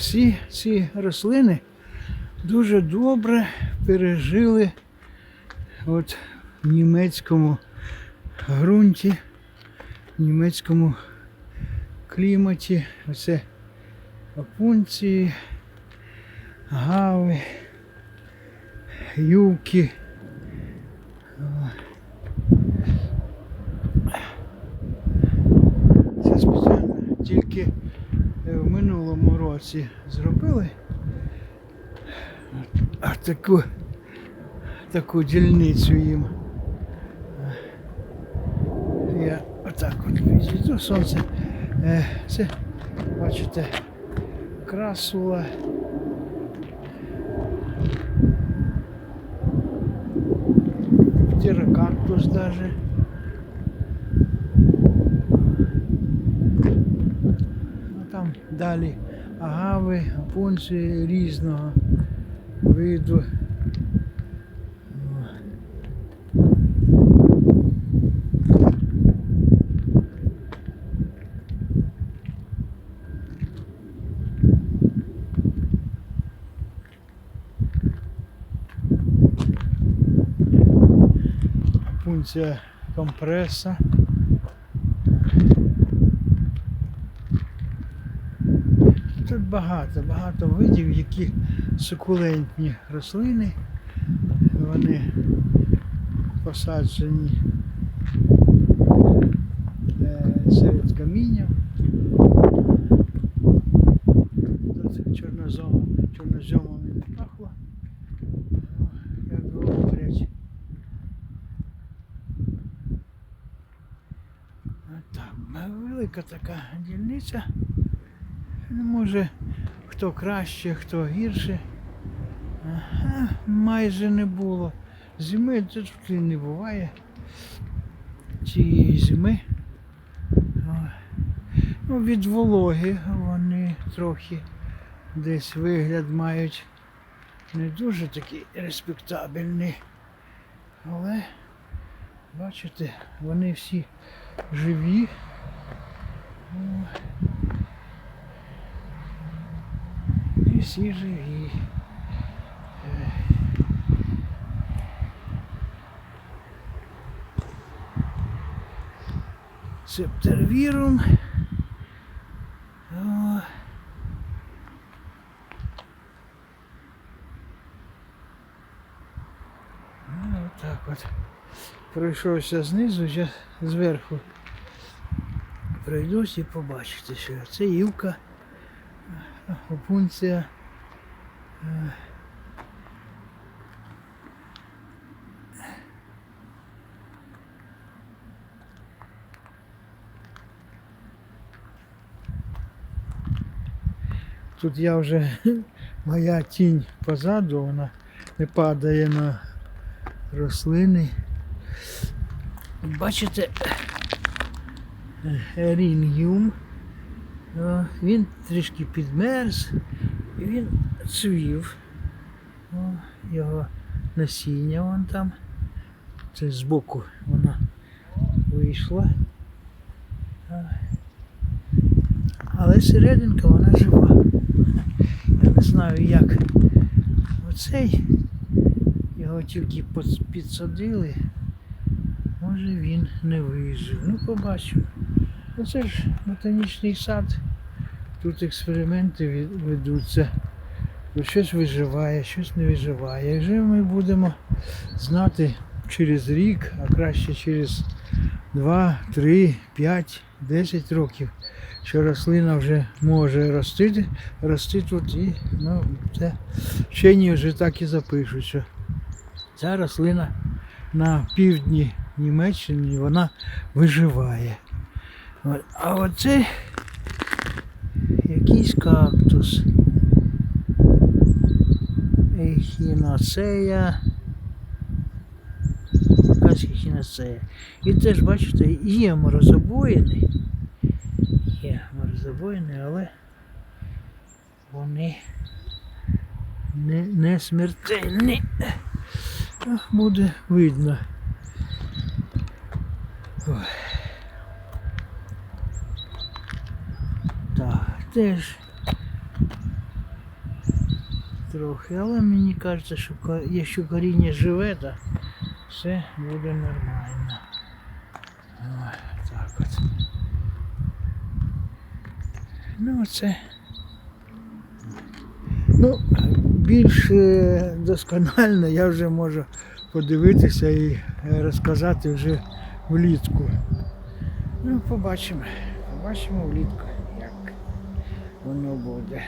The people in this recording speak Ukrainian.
всі ці рослини дуже добре пережили от в німецькому ґрунті, в німецькому кліматі. Оце опунції, гави, юки. Це спеціально тільки в минулому році зробили таку, таку дільницю їм. Я отак от відійду сонце. Е, Це, бачите, красула. Тірокактус даже. Ну, далі агави, пунці різного виду. Пунція компреса. Тут багато, багато видів, які сукулентні рослини. Вони посаджені е, серед каміння. Тут чорноземом, чорноземом не пахло. Як говорять. Так, велика така дільниця. Ну, Може, хто краще, хто гірше. Ага, майже не було. Зими тут не буває. Цієї зими. Ну, від вологи вони трохи десь вигляд мають не дуже такий респектабельний. Але, бачите, вони всі живі. О, І всі живі. Е. Септервірум. Ну, так от. Пройшовся знизу, зараз зверху пройдусь і побачите, що це ювка, опунція. е, Тут я вже, моя тінь позаду, вона не падає на рослини. Бачите, ерінгіум. О, Він трішки підмерз і він цвів. О, його насіння вон там. Це збоку вона вийшла. Але серединка вона жива. Я не знаю як. Оцей його тільки підсадили. Може він не вижив. Ну побачимо. Оце ж ботанічний сад. Тут експерименти ведуться. Щось виживає, щось не виживає. Якщо ми будемо знати через рік, а краще через 2, 3, 5, 10 років, що рослина вже може рости, рости тут і ну, це вчені вже так і запишуть, що ця рослина на півдні Німеччини вона виживає. А оце якийсь кактус. Ехінацея. Якась ехінацея. І теж, бачите, є морозобоїни. Є морозобоїни, але вони не, не смертельні. Буде видно. Ой. Так, теж трохи. Але мені кажеться, що якщо коріння живе, то все буде нормально. Ой, так от. Ну, це. Ну, більш е, досконально я вже можу подивитися і розказати вже влітку. Ну, побачимо. Побачимо влітку, воно буде.